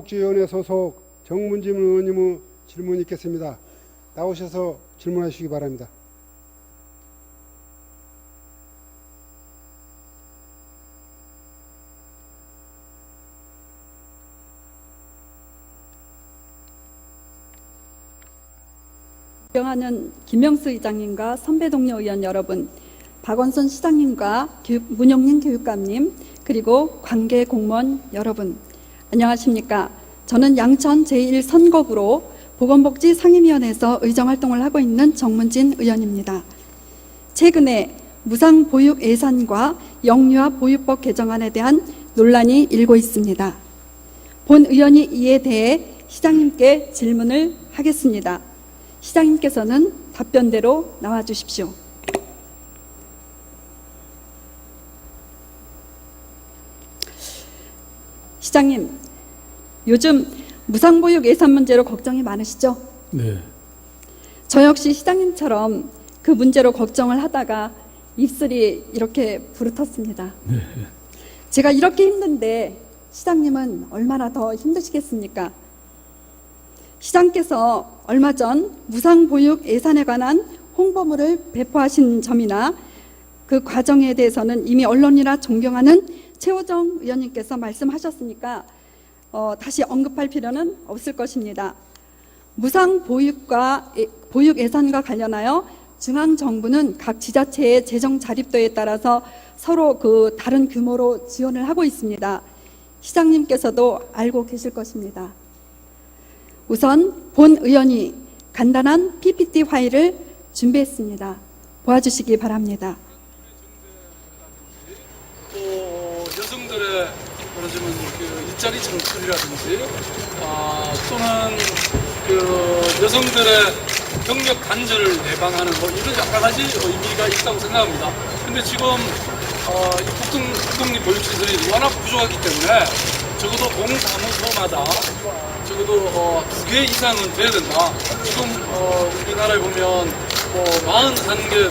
보건복지위원회 소속 정문진 의원님의 질문이 있겠습니다. 나오셔서 질문하시기 바랍니다. 존경하는 김명수 의장님과 선배 동료 의원 여러분, 박원순 시장님과 문용린 교육감님, 그리고 관계 공무원 여러분, 안녕하십니까. 저는 양천 제1선거구로 보건복지 상임위원회에서 의정활동을 하고 있는 정문진 의원입니다. 최근에 무상보육 예산과 영유아 보육법 개정안에 대한 논란이 일고 있습니다. 본 의원이 이에 대해 시장님께 질문을 하겠습니다. 시장님께서는 답변대로 나와 주십시오. 시장님, 요즘 무상보육 예산 문제로 걱정이 많으시죠? 네. 저 역시 시장님처럼 그 문제로 걱정을 하다가 입술이 이렇게 부르텄습니다. 제가 이렇게 힘든데 시장님은 얼마나 더 힘드시겠습니까? 시장께서 얼마 전 무상보육 예산에 관한 홍보물을 배포하신 점이나 그 과정에 대해서는 이미 언론이나 존경하는 최호정 의원님께서 말씀하셨으니까 어, 다시 언급할 필요는 없을 것입니다. 무상 보육과 예- 보육 예산과 관련하여 중앙 정부는 각 지자체의 재정 자립도에 따라서 서로 그 다른 규모로 지원을 하고 있습니다. 시장님께서도 알고 계실 것입니다. 우선 본 의원이 간단한 PPT 파일을 준비했습니다. 보아주시기 바랍니다. 또 여성들의 말하자면 그 일자리 창출이라든지 아, 또는 그 여성들의 경력 단절을 예방하는 뭐 이런 여러 가지 의미가 있다고 생각합니다. 근데 지금 어, 이 국동, 국공립 보육시설이 워낙 부족하기 때문에 적어도 동사무소마다 적어도 어, 두 개 이상은 돼야 된다. 지금 어, 우리나라에 보면 뭐 41개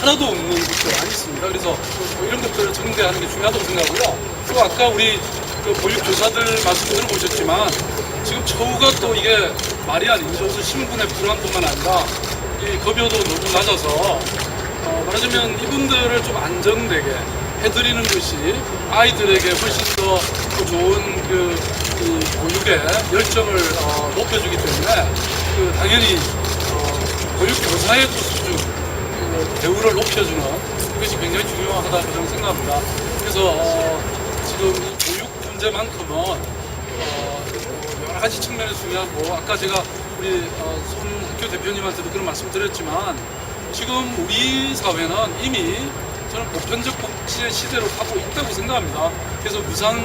하나도 없는 곳들 많이 있습니다. 그래서 뭐 이런 것들을 정대하는 게 중요하다고 생각하고요. 그리고 아까 우리 그 보육 교사들 말씀 들어보셨지만 지금 처우가 또 이게 말이 아니죠. 신분의 불안뿐만 아니라 이 급여도 너무 낮아서 어, 말하자면 이분들을 좀 안정되게 해드리는 것이 아이들에게 훨씬 더, 더 좋은 그, 그 보육의 열정을 어, 높여주기 때문에 그 당연히 어, 보육 교사의 또 수준 그 대우를 높여주는 그것이 굉장히 중요하다고 저는 생각합니다. 그래서 어, 지금 이 보육 문제만큼은 어, 여러 가지 측면에서 중요하고 아까 제가 우리 어, 손 학교 대표님한테도 그런 말씀 드렸지만 지금 우리 사회는 이미 저는 보편적 복지의 시대로 가고 있다고 생각합니다. 그래서 무상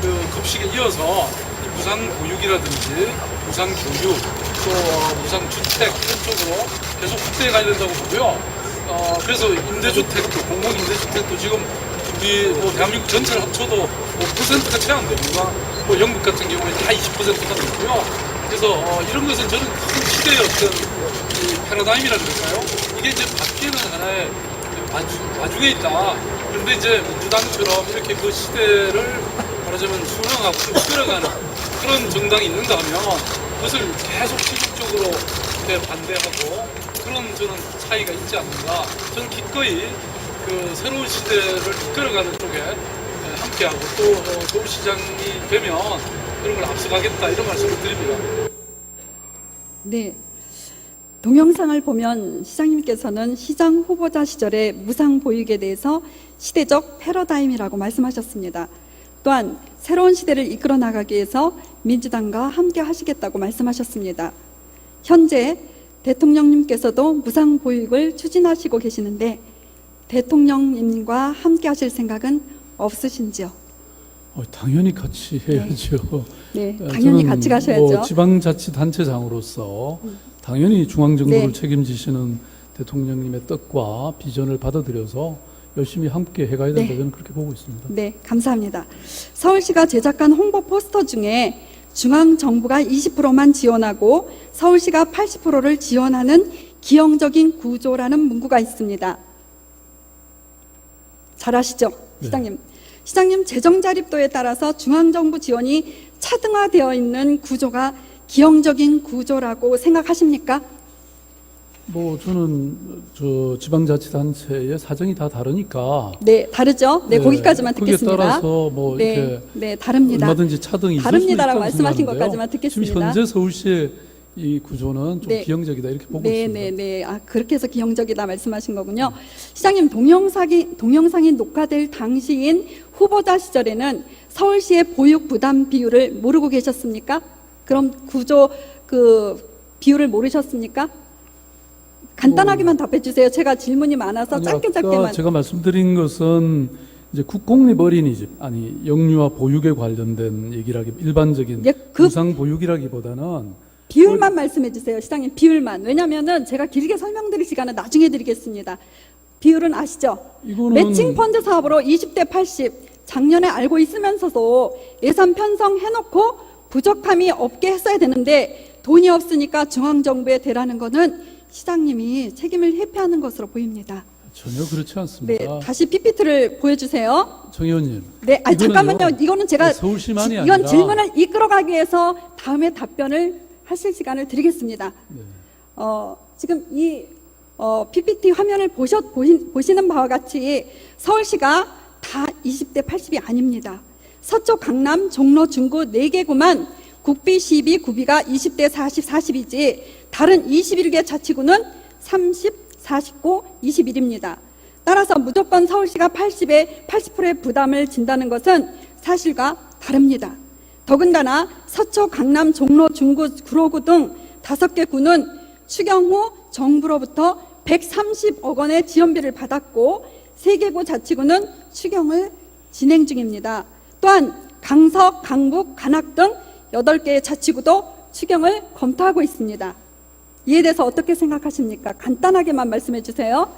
그 급식에 이어서 이 무상 보육이라든지 무상 교육 또 어, 무상 주택 이런 쪽으로 계속 확대해 가야 된다고 보고요. 어, 그래서 임대주택도 공공 임대주택도 지금 우리 뭐 대한민국 전체를 합쳐도 5%가 채 안 됩니다. 뭐 영국 같은 경우에 다 20%가 넘고요. 그래서 어, 이런 것은 저는 큰 시대의 어떤 이 패러다임이라 그럴까요? 이게 이제 바뀌는 하나의 마주, 마중에 있다. 그런데 이제 민주당처럼 이렇게 그 시대를 말하자면 순응하고 이끌어가는 그런 정당이 있는가 하면 그것을 계속 지속적으로 반대하고 그런 저는 차이가 있지 않는가. 저는 기꺼이 그 새로운 시대를 이끌어가는 쪽에 예, 함께하고 또 어, 서울시장이 되면 그런 걸 앞서가겠다 이런 말씀을 드립니다. 네. 동영상을 보면 시장님께서는 시장 후보자 시절의 무상 보육에 대해서 시대적 패러다임이라고 말씀하셨습니다. 또한 새로운 시대를 이끌어 나가기 위해서 민주당과 함께 하시겠다고 말씀하셨습니다. 현재 대통령님께서도 무상 보육을 추진하시고 계시는데 대통령님과 함께 하실 생각은 없으신지요? 어, 당연히 같이 해야죠. 네, 어, 당연히 같이 가셔야죠. 음. 뭐 지방자치단체장으로서 당연히 중앙정부를 네. 책임지시는 대통령님의 뜻과 비전을 받아들여서 열심히 함께 해가야 된다 네. 저는 그렇게 보고 있습니다. 네, 감사합니다. 서울시가 제작한 홍보 포스터 중에 중앙 정부가 20%만 지원하고 서울시가 80%를 지원하는 기형적인 구조라는 문구가 있습니다. 잘 아시죠? 시장님. 시장님 재정 자립도에 따라서 중앙 정부 지원이 차 차등화되어 있는 구조가 기형적인 구조라고 생각하십니까? 뭐 저는 저 지방자치단체의 사정이 다 다르니까 네, 다르죠. 네, 거기까지만 거기에 듣겠습니다. 따라서 뭐 네, 이렇게 네, 다릅니다. 얼마든지 차등이 다릅니다라고 말씀하신 생각하는데요. 것까지만 듣겠습니다. 지금 현재 서울시의 이 구조는 좀 네. 기형적이다 이렇게 보고 네, 있습니다. 네, 네. 아, 그렇게 해서 기형적이다 말씀하신 거군요. 시장님, 동영상이, 동영상이 녹화될 당시인 후보자 시절에는 서울시의 보육 부담 비율을 모르고 계셨습니까? 그럼 구조, 그, 비율을 모르셨습니까? 간단하게만 답해 주세요. 제가 질문이 많아서 아니, 짧게 짧게만. 제가 말씀드린 것은 이제 국공립 어린이집 아니 영유아 보육에 관련된 얘기라기 일반적인 예, 그- 무상 보육이라기보다는 비율만 말씀해 주세요. 시장님, 비율만. 왜냐면은 제가 길게 설명드릴 시간은 나중에 드리겠습니다. 비율은 아시죠? 이거는 매칭 펀드 사업으로 20대 80 작년에 알고 있으면서도 예산 편성 해놓고 부족함이 없게 했어야 되는데 돈이 없으니까 중앙정부에 대라는 거는 시장님이 책임을 회피하는 것으로 보입니다. 전혀 그렇지 네, 않습니다. 다시 PPT를 보여주세요. 정 의원님. 네, 이거는요, 잠깐만요. 이거는 제가 서울시만이 지- 아니라 이건 질문을 이끌어가기 위해서 다음에 답변을 하실 시간을 드리겠습니다. 네. 어, 지금 이 어, PPT 화면을 보셨, 보시, 보시 는 바와 같이 서울시가 다 20대 80이 아닙니다. 서쪽, 강남, 종로, 중구 4개구만 국비, 시비, 구비가 20대 40, 40이지 다른 21개 자치구는 30, 49, 21입니다. 따라서 무조건 서울시가 80에 80%의 부담을 진다는 것은 사실과 다릅니다. 더군다나 서초, 강남, 종로, 중구, 구로구 등 다섯 개 구는 추경 후 정부로부터 130억 원의 지원비를 받았고 세 개 구 자치구는 추경을 진행 중입니다. 또한 강서, 강북, 관악 등 8개의 자치구도 추경을 검토하고 있습니다. 이에 대해서 어떻게 생각하십니까? 간단하게만 말씀해 주세요.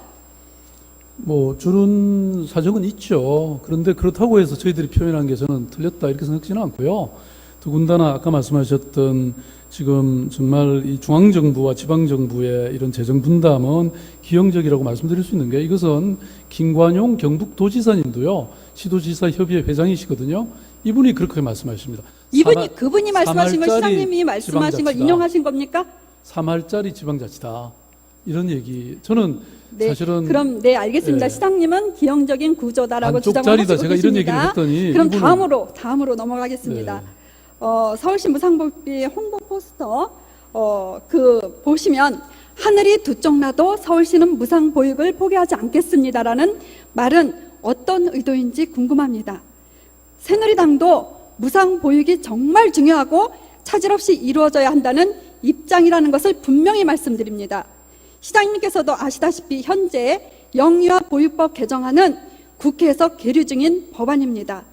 뭐 주는 사정은 있죠. 그런데 그렇다고 해서 저희들이 표현한 게 저는 틀렸다 이렇게 생각지는 않고요. 더군다나 아까 말씀하셨던 지금 정말 이 중앙정부와 지방정부의 이런 재정 분담은 기형적이라고 말씀드릴 수 있는 게 이것은 김관용 경북도지사님도요 시도지사 협의회 회장이시거든요. 이분이 그렇게 말씀하십니다. 이분이 사마- 그분이 말씀하신 걸 시장님이 말씀하신 걸 지방자치다. 인용하신 겁니까? 3할짜리 지방자치다. 이런 얘기. 저는 네, 사실은 그럼 네 알겠습니다. 예. 시장님은 기형적인 구조다라고 짜리다. 하시고 제가 이런 얘기를 계십니다. 했더니 그럼 다음으로 다음으로 넘어가겠습니다. 네. 어, 서울시 무상복비 홍보 포스터 어, 그 보시면 하늘이 두 쪽 나도 서울시는 무상 보육을 포기하지 않겠습니다라는 말은 어떤 의도인지 궁금합니다. 새누리당도 무상 보육이 정말 중요하고 차질 없이 이루어져야 한다는 입장이라는 것을 분명히 말씀드립니다. 시장님께서도 아시다시피 현재 영유아 보육법 개정안은 국회에서 계류 중인 법안입니다.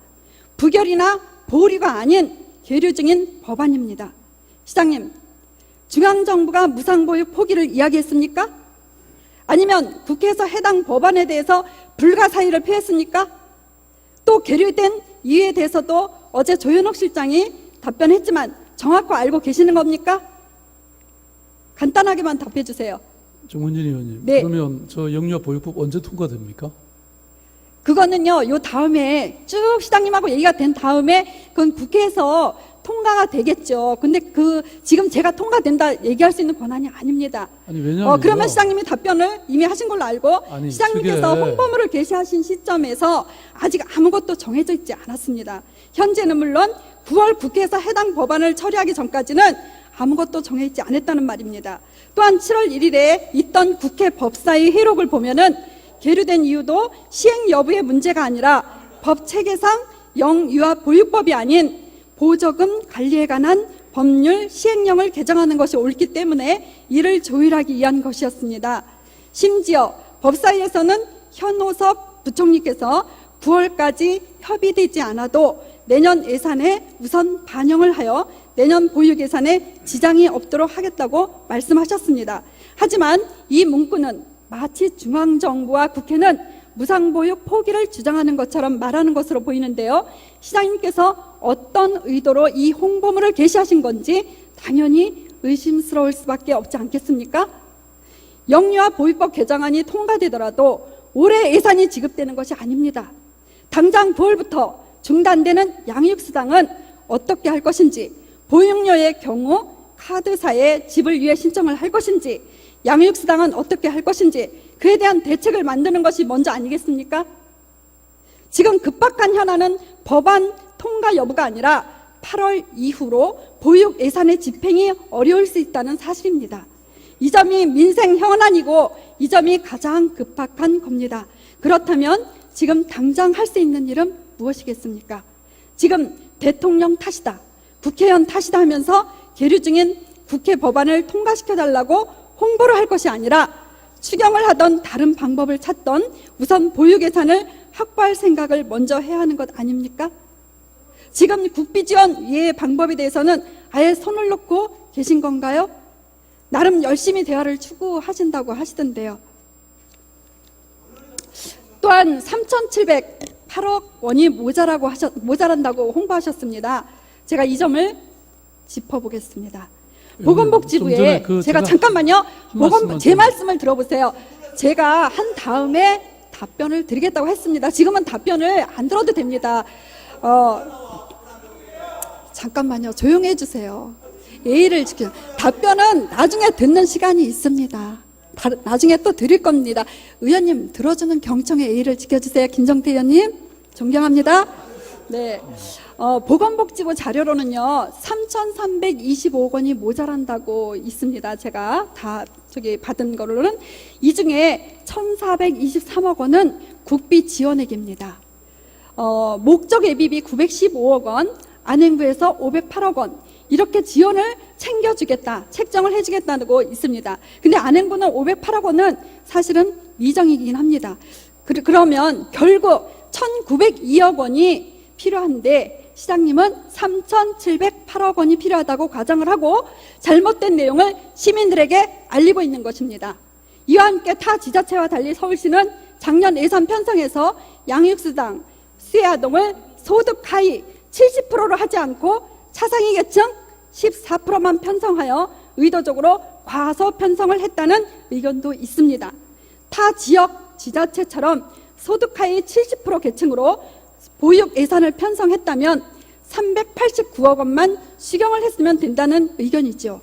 부결이나 보류가 아닌 계류 중인 법안입니다. 시장님, 중앙정부가 무상보육 포기를 이야기했습니까? 아니면 국회에서 해당 법안에 대해서 불가 사의를 표했습니까? 또 계류된 이유에 대해서도 어제 조현옥 실장이 답변했지만 정확히 알고 계시는 겁니까? 간단하게만 답해 주세요. 정원진 의원님. 네. 그러면 저 영유아 보육법 언제 통과됩니까? 그거는요, 요 다음에 쭉 시장님하고 얘기가 된 다음에 그건 국회에서 통과가 되겠죠. 근데 그 지금 제가 통과된다 얘기할 수 있는 권한이 아닙니다. 아니 왜냐하면 어, 그러면 시장님이 답변을 이미 하신 걸로 알고 아니, 시장님께서 그게- 홍보물을 게시하신 시점에서 아직 아무것도 정해져 있지 않았습니다. 현재는 물론 9월 국회에서 해당 법안을 처리하기 전까지는 아무것도 정해있지 않았다는 말입니다. 또한 7월 1일에 있던 국회 법사위 회록을 보면은 계류된 이유도 시행 여부의 문제가 아니라 법 체계상 영유아 보육법이 아닌 보조금 관리에 관한 법률 시행령을 개정하는 것이 옳기 때문에 이를 조율하기 위한 것이었습니다. 심지어 법사위에서는 현호섭 부총리께서 9월까지 협의되지 않아도 내년 예산에 우선 반영을 하여 내년 보육 예산에 지장이 없도록 하겠다고 말씀하셨습니다. 하지만 이 문구는 마치 중앙정부와 국회는 무상보육 포기를 주장하는 것처럼 말하는 것으로 보이는데요. 시장님께서 어떤 의도로 이 홍보물을 게시하신 건지 당연히 의심스러울 수밖에 없지 않겠습니까? 영유아 보육법 개정안이 통과되더라도 올해 예산이 지급되는 것이 아닙니다. 당장 9월부터 중단되는 양육수당은 어떻게 할 것인지, 보육료의 경우 카드사에 집을 위해 신청을 할 것인지, 양육수당은 어떻게 할 것인지, 그에 대한 대책을 만드는 것이 먼저 아니겠습니까? 지금 급박한 현안은 법안 통과 여부가 아니라 8월 이후로 보육 예산의 집행이 어려울 수 있다는 사실입니다. 이 점이 민생 현안이고 이 점이 가장 급박한 겁니다. 그렇다면 지금 당장 할 수 있는 일은 무엇이겠습니까? 지금 대통령 탓이다, 국회의원 탓이다 하면서 계류 중인 국회 법안을 통과시켜 달라고 홍보를 할 것이 아니라 추경을 하던 다른 방법을 찾던 우선 보육 예산을 확보할 생각을 먼저 해야 하는 것 아닙니까? 지금 국비 지원 이외의 방법에 대해서는 아예 손을 놓고 계신 건가요? 나름 열심히 대화를 추구하신다고 하시던데요. 또한 3,708억 원이 모자라고 하셨, 모자란다고 홍보하셨습니다. 제가 이 점을 짚어보겠습니다. 좀 보건복지부에 그 제가 제가 잠깐만요. 보건 제 좀- 말씀을 들어보세요. 제가 한 다음에 답변을 드리겠다고 했습니다. 지금은 답변을 안 들어도 됩니다. 어, 잠깐만요. 조용히 해주세요. 예의를 지켜. 답변은 나중에 듣는 시간이 있습니다. 다- 나중에 또 드릴 겁니다. 의원님 들어주는 경청의 예의를 지켜주세요. 김정태 의원님 존경합니다. 네. 어, 보건복지부 자료로는요, 3,325억 원이 모자란다고 있습니다. 제가 다 저기 받은 거로는. 이 중에 1,423억 원은 국비 지원액입니다. 어, 목적 예비비 915억 원, 안행부에서 508억 원, 이렇게 지원을 챙겨주겠다, 책정을 해주겠다고 있습니다. 근데 안행부는 508억 원은 사실은 미정이긴 합니다. 그, 그러면 결국 1,902억 원이 필요한데, 시장님은 3,708억 원이 필요하다고 가정을 하고 잘못된 내용을 시민들에게 알리고 있는 것입니다. 이와 함께 타 지자체와 달리 서울시는 작년 예산 편성에서 양육수당, 수혜아동을 소득 하위 70%로 하지 않고 차상위 계층 14%만 편성하여 의도적으로 과소 편성을 했다는 의견도 있습니다. 타 지역 지자체처럼 소득 하위 70% 계층으로 보육 예산을 편성했다면 389억 원만 수경을 했으면 된다는 의견이죠.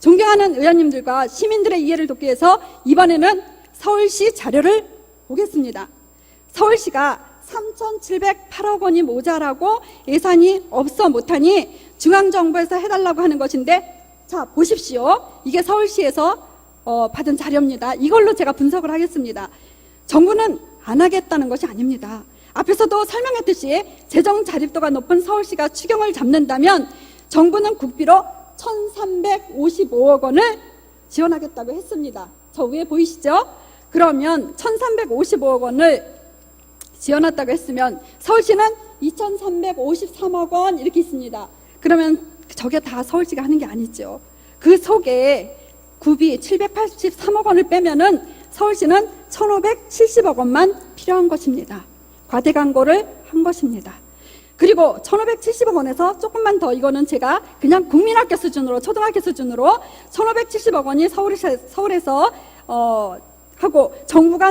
존경하는 의원님들과 시민들의 이해를 돕기 위해서 이번에는 서울시 자료를 보겠습니다. 서울시가 3,708억 원이 모자라고 예산이 없어 못하니 중앙정부에서 해달라고 하는 것인데 자 보십시오. 이게 서울시에서 어, 받은 자료입니다. 이걸로 제가 분석을 하겠습니다. 정부는 안 하겠다는 것이 아닙니다. 앞에서도 설명했듯이 재정 자립도가 높은 서울시가 추경을 잡는다면 정부는 국비로 1,355억 원을 지원하겠다고 했습니다. 저 위에 보이시죠? 그러면 1,355억 원을 지원했다고 했으면 서울시는 2,353억 원 이렇게 있습니다. 그러면 저게 다 서울시가 하는 게 아니죠. 그 속에 구비 783억 원을 빼면은 서울시는 1,570억 원만 필요한 것입니다. 과대 광고를 한 것입니다. 그리고 1,570억 원에서 조금만 더 이거는 제가 그냥 국민학교 수준으로 초등학교 수준으로 1,570억 원이 서울에서, 서울에서 어, 하고 정부가